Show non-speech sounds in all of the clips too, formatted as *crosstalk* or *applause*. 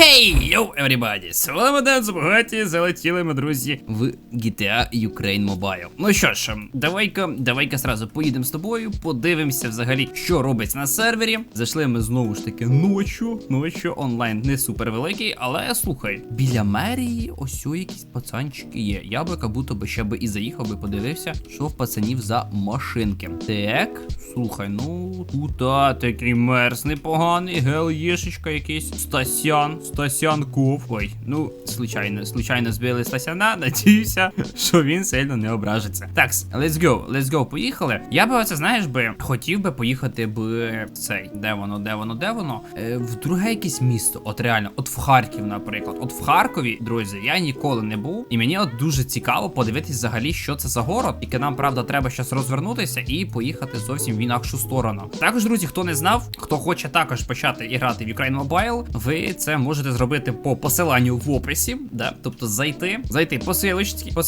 Хей, йоу, everybody! З вами Ден Збагаті, залетіли ми, друзі, в GTA Ukraine Mobile. Ну що ж, давай-ка, давай-ка сразу поїдемо з тобою, подивимося взагалі, що робиться на сервері. Зайшли ми знову ж таки ночі, ночі онлайн не супер великий, але слухай, біля мерії ось о якісь пацанчики є. Я би як будто би ще би і заїхав би, подивився, що в пацанів за машинки. Так, слухай, ну тут такий мерз непоганий, гел єшечка якийсь, Стасян, Стасянков. Ой, ну, случайно, случайно збили Стасяна, *laughs* надіюся, що він сильно не ображиться. Так, let's go, let's go, поїхали. Я би оце, знаєш би, хотів би поїхати б в цей, де воно, де воно, де воно? Е, в друге якесь місто, от реально, от в Харків, наприклад. От в Харкові, друзі, я ніколи не був, і мені от дуже цікаво подивитись взагалі, що це за город, і нам, правда, треба щас розвернутися і поїхати зовсім в інакшу сторону. Також, друзі, хто не знав, хто хоче також почати грати в Ukraine Mobile, ви це можете зробити по посиланню в описі, да, тобто зайти, зайти по силочці, по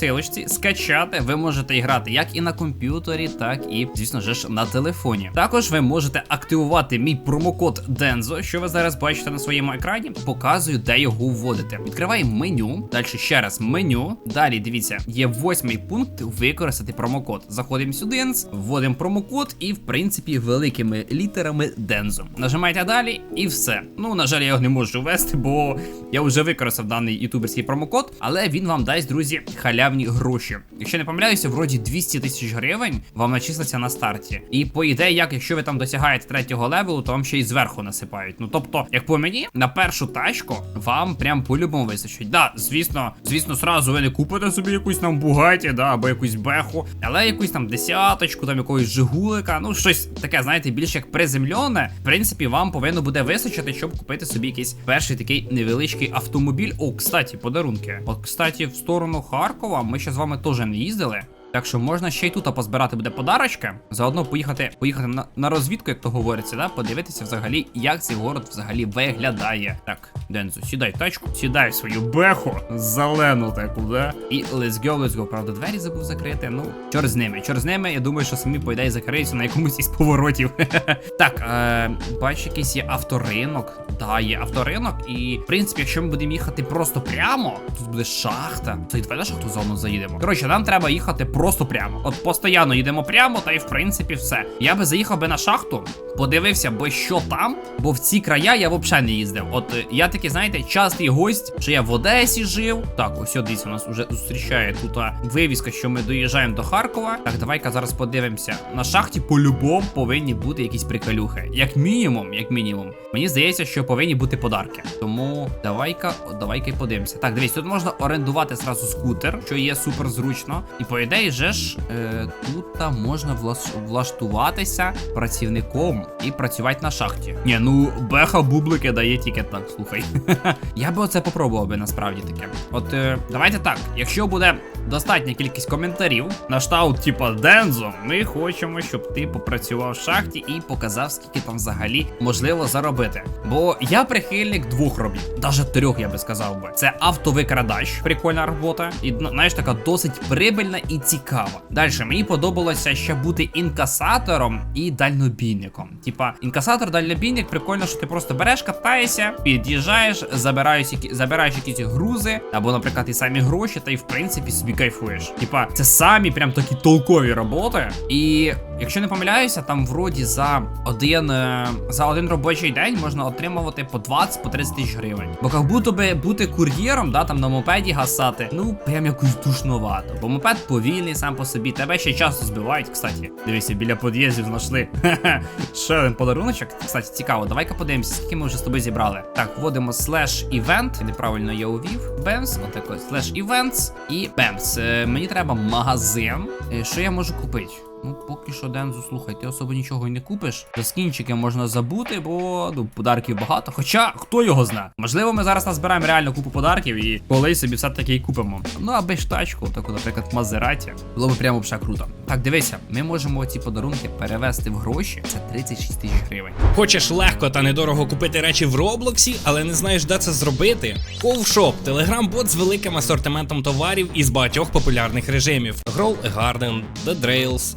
скачати. Ви можете грати як і на комп'ютері, так і, звісно ж, на телефоні. Також ви можете активувати мій промокод Дензо, що ви зараз бачите на своєму екрані. Показую, де його вводити. Відкриваємо меню. Далі ще раз меню. Далі дивіться, є восьмий пункт використати промокод. Заходимо сюди, вводимо промокод, і в принципі великими літерами Дензо. Нажимаєте далі, і все. Ну, на жаль, я його не можу ввести, бо я вже використав даний ютуберський промокод, але він вам дасть, друзі, халявні гроші. Якщо не помиляюся, вроді 200 тисяч гривень вам начислиться на старті. І по ідеї, як якщо ви там досягаєте третього левелу, то вам ще й зверху насипають. Ну тобто, як по мені, на першу тачку вам прям по-любому вистачить. Да, звісно, звісно, сразу ви не купите собі якусь там бугаті, да, або якусь беху, але якусь там десяточку, там якогось жигулика, ну щось таке, знаєте, більш як приземльоне. В принципі, вам повинно буде вистачити, щоб купити собі якийсь перший такий невеличкий автомобіль. О, кстати, подарунки. От, кстати, в сторону Харкова ми ще з вами теж не їздили. Так що можна ще й тут позбирати буде подарочки. Заодно поїхати поїхати на, на розвідку, як то говориться, да? подивитися взагалі, як цей город взагалі виглядає. Так, Дензо, сідай тачку, сідай свою беху, зелену таку, да? І let's go, let's go. Правда, двері забув закрити. Ну, чор з ними, чор з ними. Я думаю, що самі по ідеї закриються на якомусь із поворотів. *laughs* так, е, бачу, якийсь є авторинок. Да, є авторинок. І в принципі, якщо ми будемо їхати просто прямо, тут буде шахта. Це давай на шахту зону заїдемо. Коротше, нам треба їхати просто прямо. От постійно їдемо прямо, та й в принципі все. Я би заїхав би на шахту, подивився би, що там, бо в ці края я взагалі не їздив. От е, я такий, знаєте, частий гость, що я в Одесі жив. Так, ось дивіться, у нас вже зустрічає тут вивіска, що ми доїжджаємо до Харкова. Так, давай-ка зараз подивимося. На шахті по-любому повинні бути якісь приколюхи. Як мінімум, як мінімум. Мені здається, що повинні бути подарки. Тому давай-ка, давай-ка подивимося. Так, дивіться, тут можна орендувати зразу скутер, що є супер зручно. І по ідеї же ж е, тут можна влаш... влаштуватися працівником і працювати на шахті. Ні, ну беха бублики дає тільки так, слухай. *laughs* Я би оце попробував би насправді таке. От е, давайте так, якщо буде достатня кількість коментарів на штаут, типа Дензо, ми хочемо, щоб ти попрацював в шахті і показав, скільки там взагалі можливо заробити. Бо я прихильник двох робіт, навіть трьох, я би сказав би. Це автовикрадач, прикольна робота, і ну, знаєш, така досить прибильна і цікава. Далі мені подобалося ще бути інкасатором і дальнобійником. Типа, інкасатор, дальнобійник, прикольно, що ти просто береш, катаєшся, під'їжджаєш, забираєш, забираєш якісь грузи, або, наприклад, і самі гроші, та й в принципі собі кайфуєш. Типа, це самі прям такі толкові роботи. І якщо не помиляюся, там вроді за один е, за один робочий день можна отримувати по 20 по 30 тисяч гривень. Бо як будто би бути кур'єром, да, там на мопеді гасати, ну прям якось душновато. Бо мопед повільний сам по собі. Тебе ще часто збивають, кстати. Дивіться, біля під'їздів знайшли. *laughs* Ще один подаруночок. Кстати, цікаво, давай-ка подивимося, скільки ми вже з тобою зібрали. Так, вводимо слеш івент. Неправильно я увів. Бемс, отако, слеш івентс і бемс. Е, мені треба магазин. Е, що я можу купити? Ну, поки що, Дензу, слухай, ти особо нічого й не купиш. За скінчики можна забути, бо ну, подарків багато. Хоча хто його знає? Можливо, ми зараз назбираємо реально купу подарків і колись собі все таки і купимо. Ну аби ж тачку, таку, наприклад, Мазераті. Було б прямо вже круто. Так, дивися, ми можемо ці подарунки перевести в гроші. Це 36 тисяч гривень. Хочеш легко та недорого купити речі в Роблоксі, але не знаєш, де це зробити? Ковшоп телеграм-бот з великим асортиментом товарів із багатьох популярних режимів: Grow a Garden, The Drails,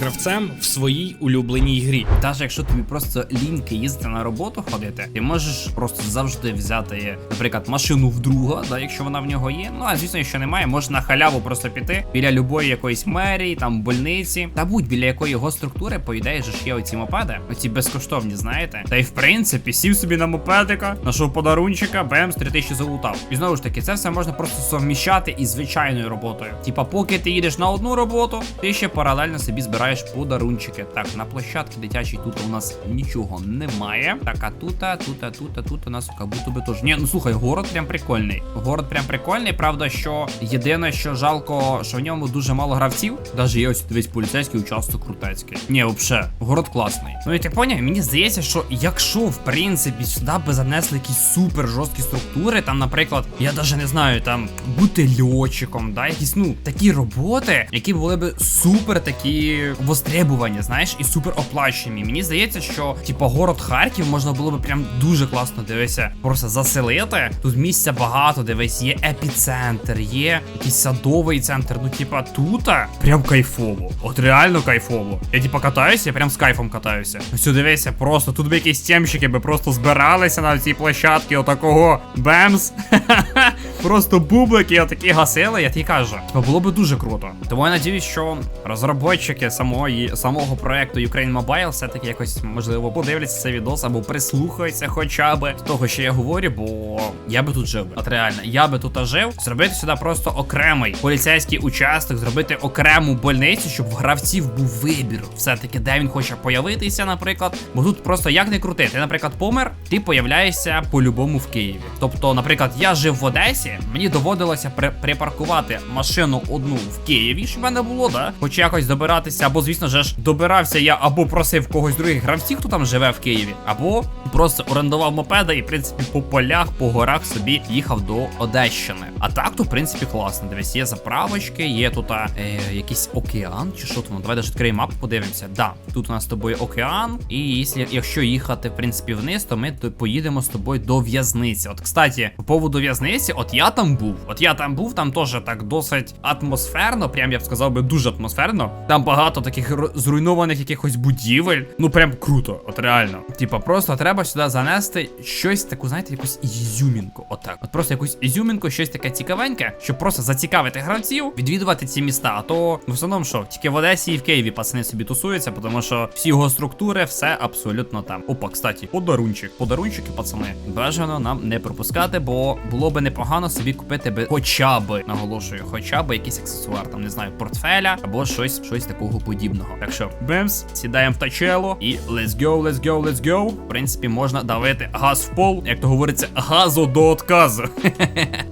гравцем в своїй улюбленій грі. Навіть якщо тобі просто ліньки їздити на роботу ходити, ти можеш просто завжди взяти, наприклад, машину в друга, да, якщо вона в нього є. Ну а звісно, якщо немає, можна на халяву просто піти біля любої якоїсь мерії, там больниці, та будь біля якої його структури, по ідеї ж є оці мопеди, оці безкоштовні, знаєте. Та й в принципі сів собі на мопедика, нашов подарунчика, бемс, 3000 залутав. І знову ж таки, це все можна просто совміщати із звичайною роботою. Типа, поки ти їдеш на одну роботу, ти ще паралельно собі збираєш подарунчики. Так, на площадці дитячій тут у нас нічого немає. Так, а тут, а тут, а тут, а тут у нас як будто би теж. Ні, ну слухай, город прям прикольний. Город прям прикольний. Правда, що єдине, що жалко, що в ньому дуже мало гравців. Даже є ось дивись поліцейський участок крутецький. Ні, взагалі, город класний. Ну і ти поняв, мені здається, що якщо в принципі сюди би занесли якісь супер жорсткі структури, там, наприклад, я даже не знаю, там бути льотчиком, да, якісь ну такі роботи, які були би супер такі востребувані, знаєш, і супер оплачені. Мені здається, що типа город Харків можна було би прям дуже класно дивися, просто заселити. Тут місця багато, дивись, є епіцентр, є якийсь садовий центр. Ну, типа, тут прям кайфово. От реально кайфово. Я типа катаюся, я прям з кайфом катаюся. Ось дивися, просто тут би якісь темщики би просто збиралися на цій площадці, отакого бемс. *laughs* Просто бублики отакі гасили, я тобі кажу. Типа було би дуже круто. Тому я надіюсь, що розробники самої самого проекту Ukraine Mobile все-таки якось можливо подивляться цей відос або прислухаються хоча б з того, що я говорю, бо я би тут жив. От реально, я би тут жив, зробити сюди просто окремий поліцейський участок, зробити окрему больницю, щоб в гравців був вибір. Все-таки, де він хоче появитися, наприклад. Бо тут просто як не крути. Ти, наприклад, помер, ти появляєшся по-любому в Києві. Тобто, наприклад, я жив в Одесі, мені доводилося при- припаркувати машину одну в Києві, щоб мене було, да? Хоч якось добиратися, або, звісно ж, добирався я або просив когось других гравців, хто там живе в Києві, або просто орендував мопеда і, в принципі, по полях, по горах собі їхав до Одещини. А так, то, в принципі, класно. Дивись, є заправочки, є тут е, якийсь океан, чи що там. Давай даже відкриємо мапу, подивимося. Да, тут у нас з тобою океан, і якщо їхати, в принципі, вниз, то ми поїдемо з тобою до в'язниці. От, кстати, по поводу в'язниці, от я там був. От я там був, там теж так досить атмосферно, прям я б сказав би дуже атмосферно. Там багато таких зруйнованих якихось будівель. Ну прям круто, от реально. Типа, просто треба сюди занести щось таку, знаєте, якусь ізюмінку. Отак. От просто якусь ізюмінку, щось таке цікавеньке, щоб просто зацікавити гравців, відвідувати ці міста. А то в основному що, тільки в Одесі і в Києві пацани собі тусуються, тому що всі його структури, все абсолютно там. Опа, кстати, подарунчик. Подарунчики, пацани. Бажано нам не пропускати, бо було би непогано собі купити би хоча би, наголошую, хоча би якийсь аксесуар, там не знаю, портфеля або щось, щось такого подібного. Так що, бемс, сідаємо в тачело і let's go, let's go, let's go. В принципі, можна давити газ в пол, як то говориться, газу до отказу. *laughs*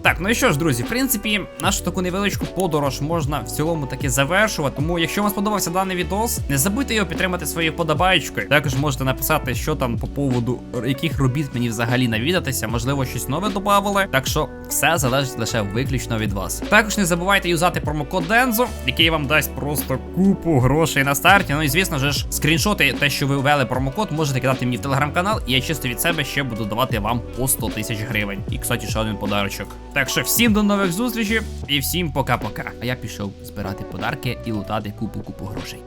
Так, ну і що ж, друзі, в принципі, нашу таку невеличку подорож можна в цілому таки завершувати. Тому, якщо вам сподобався даний відос, не забудьте його підтримати своєю подобаєчкою. Також можете написати, що там по поводу яких робіт мені взагалі навідатися. Можливо, щось нове додавали. Так що все залежить лише виключно від вас. Також не забувайте юзати промокод Дензо, який вам дасть просто купу грошей на старті. Ну і звісно ж, скріншоти, те, що ви ввели промокод, можете кидати мені в телеграм-канал, і я чисто від себе ще буду давати вам по 100 тисяч гривень. І, кстати, ще один подарочок. Так що всім до нових зустрічей і всім пока-пока. А я пішов збирати подарки і лутати купу-купу грошей.